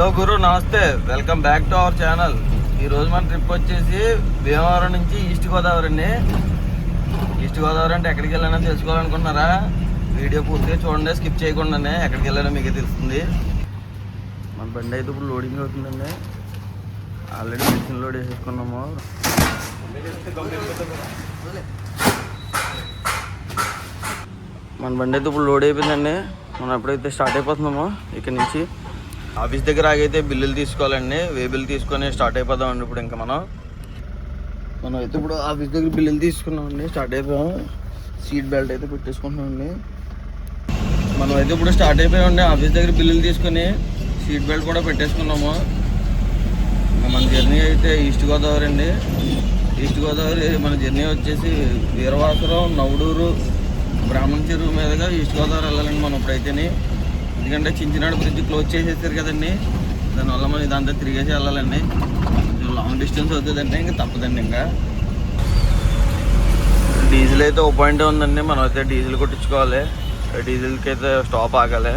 Hello గురు నమస్తే. Welcome back to our channel. ఈరోజు మన ట్రిప్ వచ్చేసి భీమవరం నుంచి ఈస్ట్ గోదావరి అండి ఈస్ట్ గోదావరి అంటే ఎక్కడికి వెళ్ళానో తెలుసుకోవాలనుకుంటున్నారా? వీడియో పూర్తిగా చూడండి స్కిప్ చేయకుండానే ఎక్కడికి వెళ్ళానో మీకు తెలుస్తుంది. మన బండి అయితే ఇప్పుడు లోడింగ్ అవుతుందండి. ఆల్రెడీ మిషన్ లోడ్ వేసేసుకున్నాము. మన బండి అయితే ఇప్పుడు లోడ్ అయిపోయిందండి. మనం ఎప్పుడైతే స్టార్ట్ అయిపోతున్నామో ఇక్కడ నుంచి ఆఫీస్ దగ్గర ఆగైతే బిల్లులు తీసుకోవాలండి. వే తీసుకొని స్టార్ట్ అయిపోదాం అండి ఇప్పుడు ఇంకా మనం. మనం అయితే ఇప్పుడు ఆఫీస్ దగ్గర బిల్లులు తీసుకున్నామండి. స్టార్ట్ అయిపోయాం. సీట్ బెల్ట్ అయితే పెట్టేసుకుంటున్నామండి. మనం అయితే ఇప్పుడు స్టార్ట్ అయిపోయామండి. ఆఫీస్ దగ్గర బిల్లులు తీసుకొని సీట్ బెల్ట్ కూడా పెట్టేసుకున్నాము. ఇంకా మన జర్నీ అయితే ఈస్ట్ గోదావరి అండి. ఈస్ట్ గోదావరి మన జర్నీ వచ్చేసి వీరవాసరం నవడూరు బ్రాహ్మణ చెరువు మీదుగా ఈస్ట్ గోదావరి వెళ్ళాలండి మనం ఇప్పుడైతేనే. ఎందుకంటే చించినాడు బ్రిడ్జ్ క్లోజ్ చేసేసారు కదండి. దానివల్ల మనం ఇదంతా తిరిగేసి వెళ్ళాలండి. కొంచెం లాంగ్ డిస్టెన్స్ అవుతుందండి ఇంకా తప్పదండి ఇంకా. డీజిల్ అయితే ఓ పాయింట్ ఉందండి మనం అయితే డీజిల్ కొట్టించుకోవాలి. డీజిల్కి అయితే స్టాప్ ఆగాలి.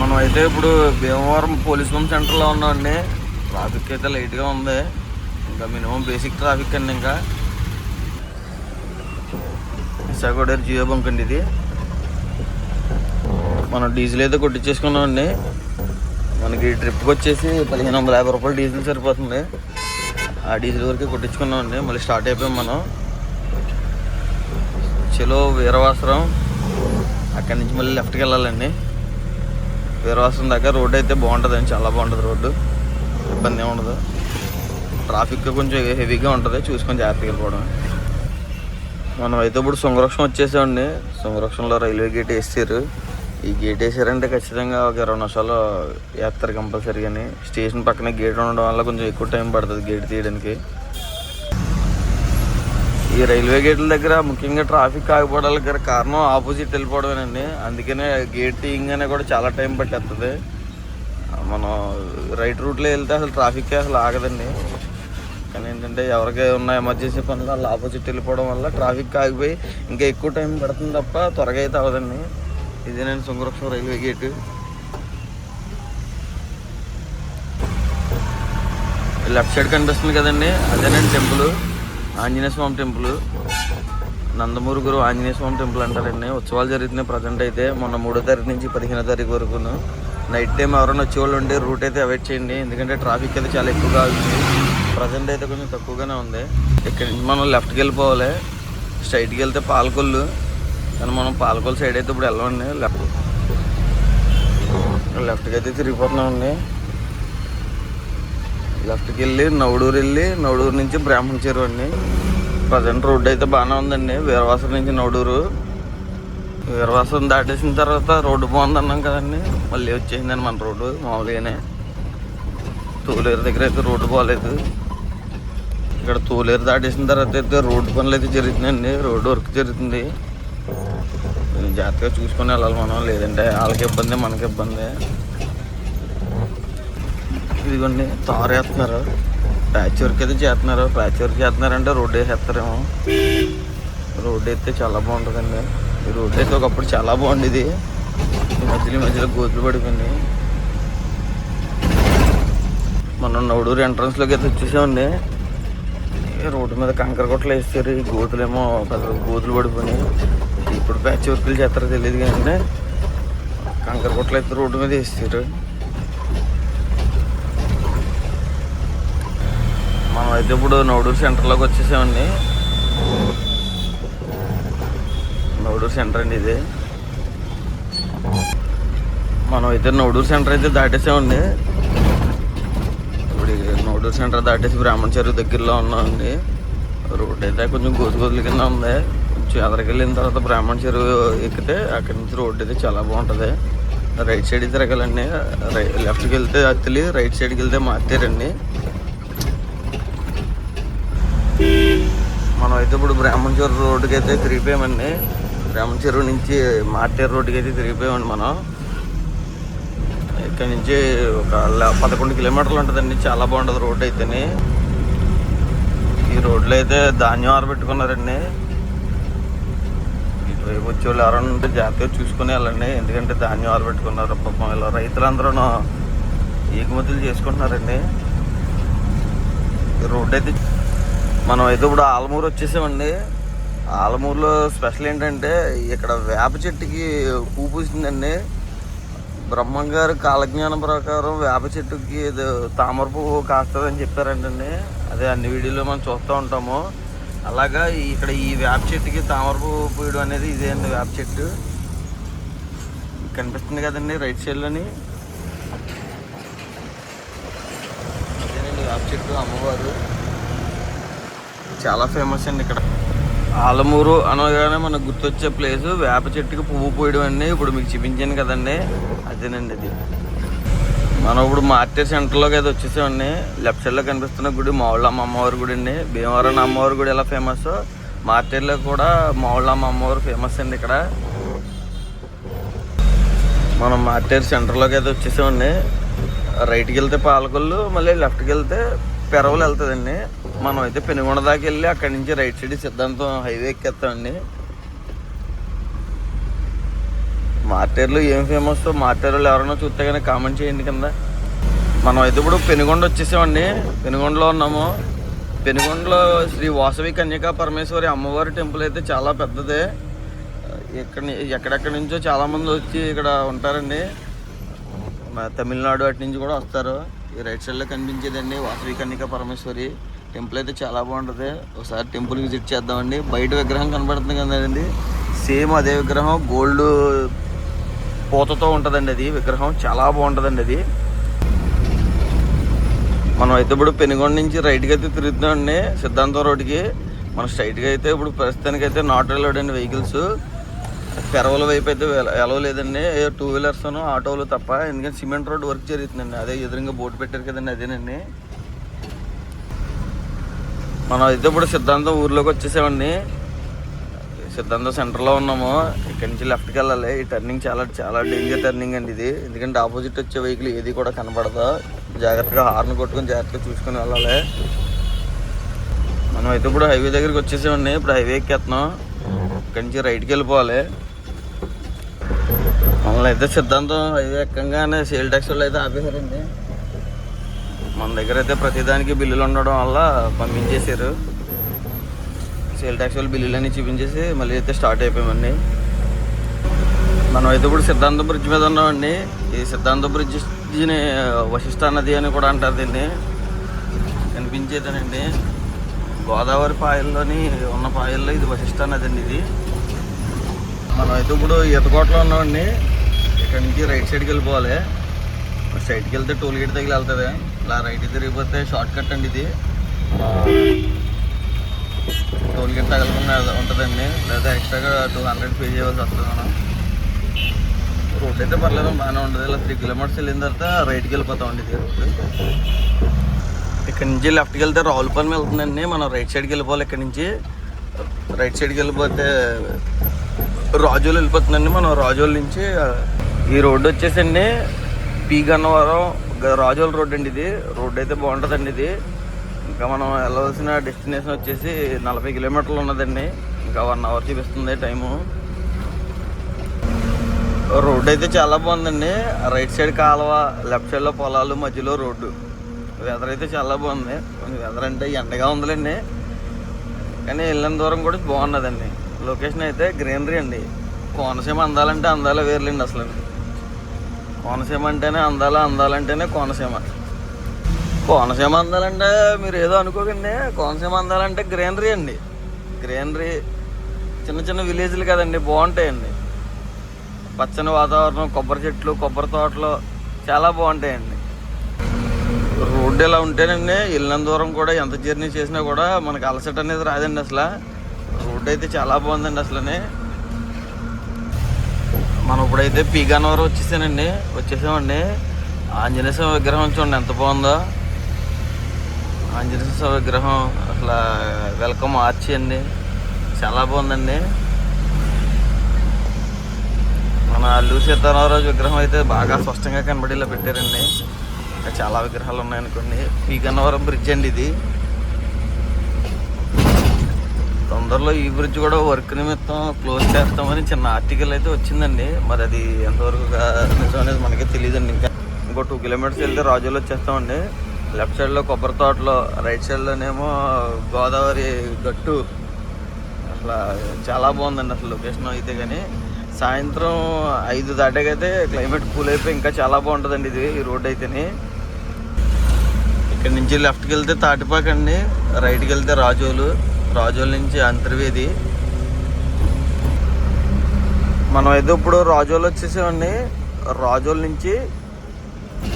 మనం అయితే ఇప్పుడు భీమవరం పోలీస్ పంప్ సెంటర్లో ఉన్నామండి. ట్రాఫిక్ అయితే లైట్గా ఉంది. ఇంకా మినిమం బేసిక్ ట్రాఫిక్ అండి ఇంకా. విశాఖ జియో బంక్ అండి ఇది. మనం డీజిల్ అయితే కొట్టించేసుకున్నామండి. మనకి ట్రిప్కి వచ్చేసి పదిహేను వందల యాభై రూపాయలు డీజిల్ సరిపోతుంది. ఆ డీజిల్ వరకే కొట్టించుకున్నామండి. మళ్ళీ స్టార్ట్ అయిపోయాం మనం. చలో వీరవాసరం. అక్కడి నుంచి మళ్ళీ లెఫ్ట్కి వెళ్ళాలండి. వీరవాసరం దాకా రోడ్ అయితే బాగుంటుందండి. చాలా బాగుంటుంది రోడ్డు. ఇబ్బంది ఏమి ఉండదు. ట్రాఫిక్ కొంచెం హెవీగా ఉంటుంది. చూసుకొని జాగ్రత్తగా వెళ్ళిపోవడం మనం అయితే ఇప్పుడు సంరక్షణ వచ్చేసామండి. సంరక్షణలో రైల్వే గేట్ వేసారు ఈ గేట్ వేసారంటే ఖచ్చితంగా ఒక ఇరవై నిమిషాలు వేస్తారు కంపల్సరీ స్టేషన్ పక్కనే గేట్ ఉండడం వల్ల కొంచెం ఎక్కువ టైం పడుతుంది గేట్ తీయడానికి. ఈ రైల్వే గేట్ల దగ్గర ముఖ్యంగా ట్రాఫిక్ ఆగిపోవడానికి గల కారణం ఆపోజిట్ వెళ్ళిపోవడమేనండి. అందుకనే గేట్ తీయంగానే కూడా చాలా టైం పట్టేస్తుంది మనం రైట్ రూట్లో వెళ్తే అసలు ట్రాఫిక్ అసలు ఆగదండి. కానీ ఏంటంటే ఎవరికి ఉన్న ఎమర్జెన్సీ పనులు వాళ్ళు ఆపోజిట్ వెళ్ళిపోవడం వల్ల ట్రాఫిక్ ఆగిపోయి ఇంకా ఎక్కువ టైం పడుతుంది తప్ప త్వరగా అయితే అవదండి ఇదేనండి సుంగరక్షం రైల్వే గేటు లెఫ్ట్ సైడ్ కనిపిస్తుంది కదండి అదేనండి temple Anjaneya Swami temple Nandamuri Guru Anjaneya Swami temple అంటారండి ఉత్సవాలు జరుగుతున్నాయి ప్రజెంట్ అయితే మొన్న మూడో తారీఖు నుంచి పదిహేనో తారీఖు వరకును నైట్ టైం ఎవరైనా వచ్చేవాళ్ళు ఉంటే రూట్ అయితే అవాయిడ్ చేయండి ఎందుకంటే ట్రాఫిక్ అయితే చాలా ఎక్కువగా ఉంది ప్రజెంట్ అయితే కొంచెం తక్కువగానే ఉంది ఇక్కడ నుంచి మనం లెఫ్ట్కి వెళ్ళిపోవాలి స్ట్రైట్కి వెళ్తే పాలకొల్లు కానీ మనం పాలకొల్లు సైడ్ అయితే ఇప్పుడు వెళ్ళమండి. లెఫ్ట్ లెఫ్ట్కి అయితే తిరిగిపోతున్నామండి లెఫ్ట్కి వెళ్ళి నవడూరు వెళ్ళి నవడూరు నుంచి బ్రాహ్మణ చెరువు అండి. ప్రజెంట్ రోడ్డు అయితే బాగానే ఉందండి. వీరవాసం నుంచి నవడూరు. వీరవాసం దాటేసిన తర్వాత రోడ్డు బాగుంది అన్నాం కదండి. మళ్ళీ వచ్చేసిందండి మన రోడ్డు మామూలుగానే. తూలేరు దగ్గర అయితే రోడ్డు బాగాలేదు ఇక్కడ తూలేరు దాటేసిన తర్వాత అయితే రోడ్డు పనులు అయితే జరుగుతున్నాయండి. రోడ్డు వర్క్ జరుగుతుంది. జాగ్రత్తగా చూసుకొని వెళ్ళాలి మనం. లేదంటే వాళ్ళకి ఇబ్బంది మనకి ఇబ్బంది. ఇదిగోండి తారు వేస్తున్నారు. ప్యాచ్ వర్క్ అయితే చేస్తున్నారు. ప్యాచ్ వర్క్ చేస్తున్నారంటే రోడ్డు వేసేస్తారేమో. రోడ్డు అయితే చాలా బాగుంటుందండి. ఈ రోడ్డు అయితే ఒకప్పుడు చాలా బాగుండేది. ఈ మధ్యలో ఈ మధ్యలో గోతులు పడిపోయింది మనం నవడూరు ఎంట్రన్స్లోకి అయితే వచ్చేసామండి. రోడ్డు మీద కంకర కొట్టలు వేస్తారు. ఈ గోతులేమో పెద్ద గోతులు పడిపోయినాయి. ఇప్పుడు ప్యాచ్ వర్కులు చేస్తారో తెలియదు కానీ కంకర కొట్టలు అయితే రోడ్డు మీద వేస్తారు మనం అయితే ఇప్పుడు నవడూరు సెంటర్లోకి వచ్చేసామండి. నవడూరు సెంటర్ అండి ఇది. మనం అయితే నవడూరు సెంటర్ అయితే దాటేసామండి. ఇప్పుడు నవడూరు సెంటర్ దాటేసి బ్రాహ్మణ చెరువు దగ్గరలో ఉన్నామండి. రోడ్ అయితే కొంచెం గోతు గోతుల కింద ఉంది. ఎదరికి వెళ్ళిన తర్వాత బ్రాహ్మణ చెరువు ఎక్కితే అక్కడి నుంచి రోడ్ అయితే చాలా బాగుంటుంది. రైట్ సైడ్ తిరగాలండి రై లెఫ్ట్కి వెళ్తే అత్తిలి రైట్ సైడ్కి వెళ్తే మార్తేరండి మనం అయితే ఇప్పుడు బ్రాహ్మణ చెరువు రోడ్డుకి అయితే తిరిగిపోయామండి. బ్రాహ్మణ చెరువు నుంచి మార్టేరు రోడ్డుకి అయితే తిరిగిపోయామండి మనం. ఇక్కడ నుంచి ఒక ల- పదకొండు కిలోమీటర్లు ఉంటుందండి. చాలా బాగుంటుంది రోడ్డు అయితేనే. ఈ రోడ్లో అయితే ధాన్యం ఆరబెట్టుకున్నారండి. రేపు వచ్చే వాళ్ళు ఎవరైనా ఉంటే జాగ్రత్తగా చూసుకుని వెళ్ళండి. ఎందుకంటే ధాన్యం ఆరబెట్టుకున్నారు పాపం ఇలా రైతులందరూ ఎగుమతులు చేసుకుంటున్నారండి. రోడ్ అయితే మనం అయితే ఇప్పుడు ఆలమూరు వచ్చేసామండి. ఆలమూరులో స్పెషల్ ఏంటంటే ఇక్కడ వేప చెట్టుకి పువ్వు పూసిందండి. బ్రహ్మంగారు కాలజ్ఞానం ప్రకారం వేప చెట్టుకి ఏదో తామర పువ్వు కాస్తుందని చెప్పారంటండి. అదే అన్ని వీడియోలో మనం చూస్తూ ఉంటాము. అలాగా ఇక్కడ ఈ వేప చెట్టుకి తామర పూయడం అనేది ఇదే అండి వేప చెట్టు. కనిపిస్తుంది కదండి రైట్ సైడ్లోని అదేనండి వేప చెట్టు అమ్మవారు. చాలా ఫేమస్ అండి ఇక్కడ. ఆలమూరు అనగానే మనకు గుర్తొచ్చే ప్లేస్ వేప చెట్టుకి పువ్వు పోయడం అండి ఇప్పుడు మీకు చూపించాను కదండి. అదేనండి అది మనం ఇప్పుడు మార్కెట్ సెంటర్లోకి అయితే వచ్చేసామండి. లెఫ్ట్ సైడ్లో కనిపిస్తున్న గుడి మావుళ్ళమ్మ అమ్మవారి గుడి అండి. భీమవరం అమ్మవారి గుడి ఎలా ఫేమస్ మార్కెట్లో కూడా మావుళ్ళమ్మ అమ్మవారు ఫేమస్ అండి ఇక్కడ. మనం మార్కెట్ సెంటర్లోకి అయితే వచ్చేసామండి. రైట్కి వెళ్తే పాలకొల్లు మళ్ళీ లెఫ్ట్కి వెళ్తే పెరవలు వెళ్తుందండి. మనం అయితే పెనుగొండ దాకా వెళ్ళి అక్కడి నుంచి రైట్ సైడ్ సిద్ధాంతం హైవే ఎక్కేస్తామండి. మార్టేర్లు ఏం ఫేమస్ మార్టేర్లు ఎవరైనా చూస్తే కానీ కామెంట్ చేయండి కింద. మనం అయితే ఇప్పుడు పెనుగొండ వచ్చేసామండి. పెనుగొండలో ఉన్నాము. పెనుగొండలో శ్రీ వాసవి కన్యకా పరమేశ్వరి అమ్మవారి టెంపుల్ అయితే చాలా పెద్దదే. ఇక్కడ ఎక్కడెక్కడి నుంచో చాలామంది వచ్చి ఇక్కడ ఉంటారండి. తమిళనాడు అటు నుంచి కూడా వస్తారు. ఈ రైట్ సైడ్లో కనిపించేదండి వాసవి కన్యకా పరమేశ్వరి టెంపుల్ అయితే చాలా బాగుంటుంది. ఒకసారి టెంపుల్ విజిట్ చేద్దామండి. బయట విగ్రహం కనబడుతుంది కదండి. సేమ్ అదే విగ్రహం గోల్డ్ పూతతో ఉంటుందండి అది విగ్రహం చాలా బాగుంటుందండి అది. మనం అయితే ఇప్పుడు పెనుగొండ నుంచి రైట్కి అయితే తిరుగుతున్నామండి సిద్ధాంతం రోడ్డుకి. మనం స్ట్రైట్గా అయితే ఇప్పుడు ప్రస్తుతానికి అయితే నాట్ అలౌడ్ అండి వెహికల్స్. పెరవల వైపు అయితే ఎలవ లేదండి. టూ వీలర్స్ ఆటోలు తప్ప ఎందుకంటే సిమెంట్ రోడ్ వర్క్ జరుగుతుందండి. అదే ఎదురుగా బోర్డు పెట్టారు కదండి అదేనండి. మనం అయితే ఇప్పుడు సిద్ధాంతం ఊర్లోకి వచ్చేసామండి. సిద్ధాంతం సెంటర్లో ఉన్నాము. ఇక్కడి నుంచి లెఫ్ట్కి వెళ్ళాలి. ఈ టర్నింగ్ చాలా చాలా డేంజర్ టర్నింగ్ అండి ఇది. ఎందుకంటే ఆపోజిట్ వచ్చే వెహికల్ ఏది కూడా కనబడదు జాగ్రత్తగా హార్న్ కొట్టుకొని జాగ్రత్తగా చూసుకొని వెళ్ళాలి. మనం అయితే ఇప్పుడు హైవే దగ్గరికి వచ్చేసామండి. ఇప్పుడు హైవే ఎక్కేస్తున్నాం ఇక్కడి నుంచి రైట్కి వెళ్ళిపోవాలి. మమ్మల్ని అయితే సిద్ధాంతం హైవే ఎక్కంగానే సేల్ ట్యాక్స్ వాళ్ళు అయితే ఆపేశారండి. మన దగ్గర అయితే ప్రతిదానికి బిల్లులు ఉండడం వల్ల పంపించేశారు. సేల్ ట్యాక్స్ వాళ్ళు బిల్లులన్నీ చూపించేసి మళ్ళీ అయితే స్టార్ట్ అయిపోయామండి. మనం అయితే ఇప్పుడు సిద్ధాంత బ్రిడ్జ్ మీద ఉన్నామండి. ఈ సిద్ధాంత బ్రిడ్జ్ని వశిష్ఠ నది అని కూడా అంటారు దీన్ని. కనిపించేదేనండి. గోదావరి పాయల్లోని ఉన్న పాయల్లో ఇది వశిష్ఠ నది అండి ఇది. మనం అయితే ఇప్పుడు ఈతకోటలో ఉన్నామండి. ఇక్కడ నుంచి రైట్ సైడ్కి వెళ్ళిపోవాలి. సైడ్కి వెళ్తే టోల్ గేట్ దగ్గర వెళ్తుంది. ఇలా రైట్ తిరిగిపోతే షార్ట్ కట్ అండి ఇది. టోల్ గేట్ తగలకుండా ఉంటుందండి. లేదా ఎక్స్ట్రాగా టూ హండ్రెడ్ పే చేయవలసి వస్తుంది మనం. రోడ్ అయితే పర్లేదు బాగానే ఉంటుంది ఇలా త్రీ కిలోమీటర్స్ వెళ్ళిన తర్వాత రైట్కి వెళ్ళిపోతామండి ఇది. రోడ్ ఇక్కడ నుంచి లెఫ్ట్కి వెళ్తే రావులపల్లి వెళ్తుందండి. మనం రైట్ సైడ్కి వెళ్ళిపోవాలి ఇక్కడ నుంచి. రైట్ సైడ్కి వెళ్ళిపోతే రాజోలు వెళ్ళిపోతుందండి. మనం రాజోల నుంచి ఈ రోడ్డు వచ్చేసండి. పీ గన్నవరం గ- రాజోల రోడ్ అండి ఇది. రోడ్ అయితే బాగుంటుందండి ఇది. ఇంకా మనం వెళ్ళవలసిన డెస్టినేషన్ వచ్చేసి నలభై కిలోమీటర్లు ఉన్నదండి. ఇంకా వన్ అవర్ చూపిస్తుంది టైము రోడ్డు అయితే చాలా బాగుందండి. రైట్ సైడ్ కాలువ లెఫ్ట్ సైడ్లో పొలాలు మధ్యలో రోడ్డు. వెదర్ అయితే చాలా బాగుంది. కొంచెం వెదర్ అంటే ఎండగా ఉందిలేండి. కానీ వెళ్ళిన దూరం కూడా బాగున్నదండి. లొకేషన్ అయితే గ్రీనరీ అండి. కోనసీమ అందాలంటే అందాలే వేర్లేండి అసలు. కోనసీమ అంటేనే అందాల అందాలంటేనే కోనసీమ. కోనసీమ అందాలంటే మీరు ఏదో అనుకోకండి. కోనసీమ అందాలంటే గ్రీనరీ అండి. గ్రీనరీ చిన్న చిన్న విలేజ్లు కదండి బాగుంటాయండి. పచ్చని వాతావరణం కొబ్బరి చెట్లు కొబ్బరి తోటలు చాలా బాగుంటాయండి. రోడ్డు ఇలా ఉంటేనండి వెళ్ళిన దూరం కూడా ఎంత జర్నీ చేసినా కూడా మనకి అలసట అనేది రాదండి అసలు. రోడ్డు అయితే చాలా బాగుందండి అసలుని. మనం ఇప్పుడైతే పీగానవరం వచ్చేసానండి వచ్చేసామండి. ఆంజనేయ స్వామి విగ్రహం చూడండి ఎంత బాగుందో. ఆంజనేయ స్వామి విగ్రహం అసలు వెల్కమ్ ఆర్చి అండి. చాలా బాగుందండి. మన అల్లు సీతారామరాజు విగ్రహం అయితే బాగా స్పష్టంగా కనబడేలా పెట్టారండి. ఇంకా చాలా విగ్రహాలు ఉన్నాయనుకోండి. పీ గన్నవరం బ్రిడ్జ్ అండి ఇది. తొందరలో ఈ బ్రిడ్జ్ కూడా వర్క్ నిమిత్తం క్లోజ్ చేస్తామని చిన్న ఆర్టికల్ అయితే వచ్చిందండి. మరి అది ఎంతవరకు నిజం అనేది మనకి తెలియదండి. ఇంకా ఇంకో టూ కిలోమీటర్స్ వెళ్తే రాజులు వచ్చేస్తామండి. లెఫ్ట్ సైడ్లో కొబ్బరి తోటలో రైట్ సైడ్లోనేమో గోదావరి గట్టు. అసలు చాలా బాగుందండి అసలు లొకేషన్ అయితే కానీ సాయంత్రం ఐదు దాటాకైతే క్లైమేట్ కూల్ అయిపోయి ఇంకా చాలా బాగుంటుందండి ఇది ఈ రోడ్ అయితేని. ఇక్కడ నుంచి లెఫ్ట్కి వెళ్తే తాటిపాక అండి రైట్కి వెళ్తే రాజోలు. రాజోల నుంచి అంతర్వేది. మనం అయితే ఇప్పుడు రాజోలు వచ్చేసామండి. రాజోల నుంచి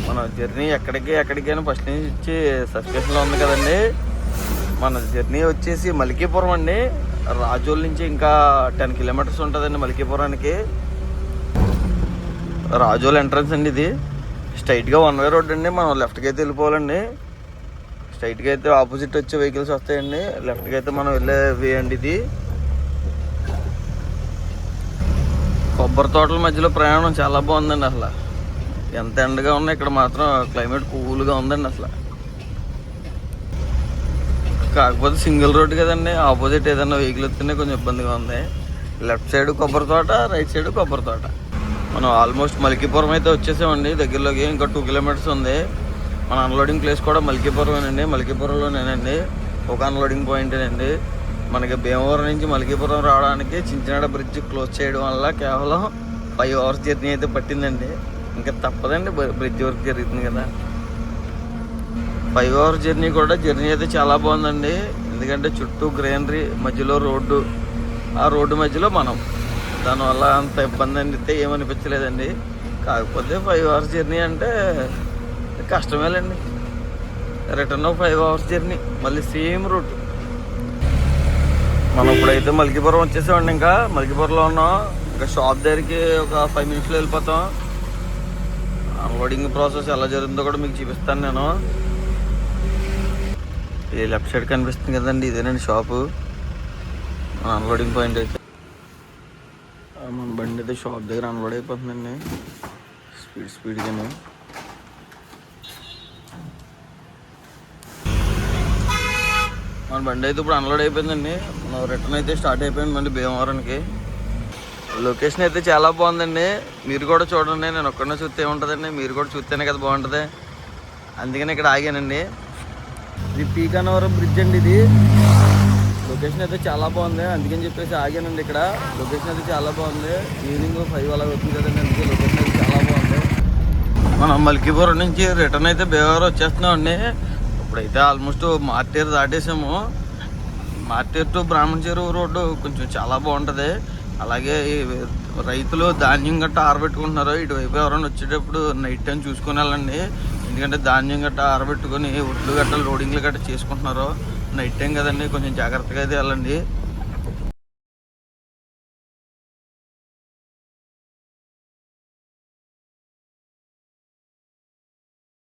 మన జర్నీ ఎక్కడికి ఎక్కడికైనా ఫస్ట్ నుంచి సస్పెన్షన్లో ఉంది కదండి. మన జర్నీ వచ్చేసి మలికీపురం అండి. రాజోల్ నుంచి ఇంకా టెన్ కిలోమీటర్స్ ఉంటుందండి మలికీపురానికి. రాజోల్ ఎంట్రన్స్ అండి ఇది. స్ట్రైట్గా వన్ వే రోడ్ అండి. మనం లెఫ్ట్కి అయితే వెళ్ళిపోవాలండి. స్ట్రైట్గా అయితే ఆపోజిట్ వచ్చే వెహికల్స్ వస్తాయండి. లెఫ్ట్కి అయితే మనం వెళ్ళే వే అండి ఇది. కొబ్బరి తోటల మధ్యలో ప్రయాణం చాలా బాగుందండి అసలు. ఎంత ఎండగా ఉన్నా ఇక్కడ మాత్రం క్లైమేట్ కూల్గా ఉందండి అసలు. కాకపోతే సింగిల్ రోడ్ కదండి ఆపోజిట్ ఏదైనా వెహికల్ వస్తేనే కొంచెం ఇబ్బందిగా ఉంది. లెఫ్ట్ సైడ్ కొబ్బరి తోట రైట్ సైడ్ కొబ్బరి తోట. మనం ఆల్మోస్ట్ మల్కీపురం అయితే వచ్చేసామండి దగ్గరలోకి ఇంకా టూ కిలోమీటర్స్ ఉంది. మన అన్లోడింగ్ ప్లేస్ కూడా మల్కీపురమేనండి మల్కీపురంలోనేనండి. ఒక అన్లోడింగ్ పాయింటేనండి. మనకి భీమవరం నుంచి మల్కీపురం రావడానికి చించినాడ బ్రిడ్జ్ క్లోజ్ చేయడం వల్ల కేవలం ఫైవ్ అవర్స్ జర్నీ అయితే పట్టిందండి. ఇంకా తప్పదండి బ్రిడ్జ్ వర్క్ జరుగుతుంది కదా. ఫైవ్ అవర్ జర్నీ కూడా జర్నీ అయితే చాలా బాగుందండి. ఎందుకంటే చుట్టూ గ్రీనరీ మధ్యలో రోడ్డు. ఆ రోడ్డు మధ్యలో మనం. దానివల్ల అంత ఇబ్బంది అయితే ఏమనిపించలేదండి. కాకపోతే ఫైవ్ అవర్స్ జర్నీ అంటే కష్టమేలండి. రిటర్న్ ఫైవ్ అవర్స్ జర్నీ మళ్ళీ సేమ్ రూట్ మనం ఇప్పుడైతే మల్కీపురం వచ్చేసామండి ఇంకా. మల్కీపురంలో ఉన్నాం. ఇంకా షాప్ దగ్గరికి ఒక ఫైవ్ మినిట్స్లో వెళ్ళిపోతాం. అన్లోడింగ్ ప్రాసెస్ ఎలా జరుగుతుందో కూడా మీకు చూపిస్తాను నేను. ఈ లెఫ్ట్ సైడ్ కనిపిస్తుంది కదండి ఇదేనండి షాపు. అన్లోడింగ్ పాయింట్ అయితే. మన బండి అయితే షాప్ దగ్గర అన్లోడ్ అయిపోతుందండి. స్పీడ్ స్పీడ్గానే. మన బండి అయితే ఇప్పుడు అన్లోడ్ అయిపోయిందండి. రిటర్న్ అయితే స్టార్ట్ అయిపోయింది మళ్ళీ భీమవరానికి లొకేషన్ అయితే చాలా బాగుందండి. మీరు కూడా చూడండి నేను ఒక్కడనే చూస్తే ఉంటుందండి మీరు కూడా చూస్తేనే కదా బాగుంటుంది. అందుకని ఇక్కడ ఆగానండి. ఇది పీకానవరం బ్రిడ్జ్ అండి ఇది. లొకేషన్ అయితే చాలా బాగుంది. అందుకని చెప్పేసి ఆగానండి ఇక్కడ. లొకేషన్ అయితే చాలా బాగుంది. ఈవినింగ్ ఫైవ్ అలా అవుతుంది కదండి అందుకే లొకేషన్ అయితే చాలా బాగుంది. మనం మల్కీపురం నుంచి రిటర్న్ అయితే బేవారు వచ్చేస్తున్నామండి. ఇప్పుడైతే almost martyr దాటేసాము. Martyr to Brahmana Cheruvu road కొంచెం చాలా బాగుంటుంది. అలాగే రైతులు ధాన్యం గట్ట ఆరబెట్టుకుంటున్నారు ఇటువైపు ఎవరైనా వచ్చేటప్పుడు నైట్ టైం చూసుకుని వెళ్ళండి. ఎందుకంటే ధాన్యం గట్ట ఆరబెట్టుకొని ఒడ్లు గట్ట లోడింగ్లు గట్ట చేసుకుంటున్నారు నైట్ టైం కదండి కొంచెం జాగ్రత్తగా అయితే వెళ్ళండి.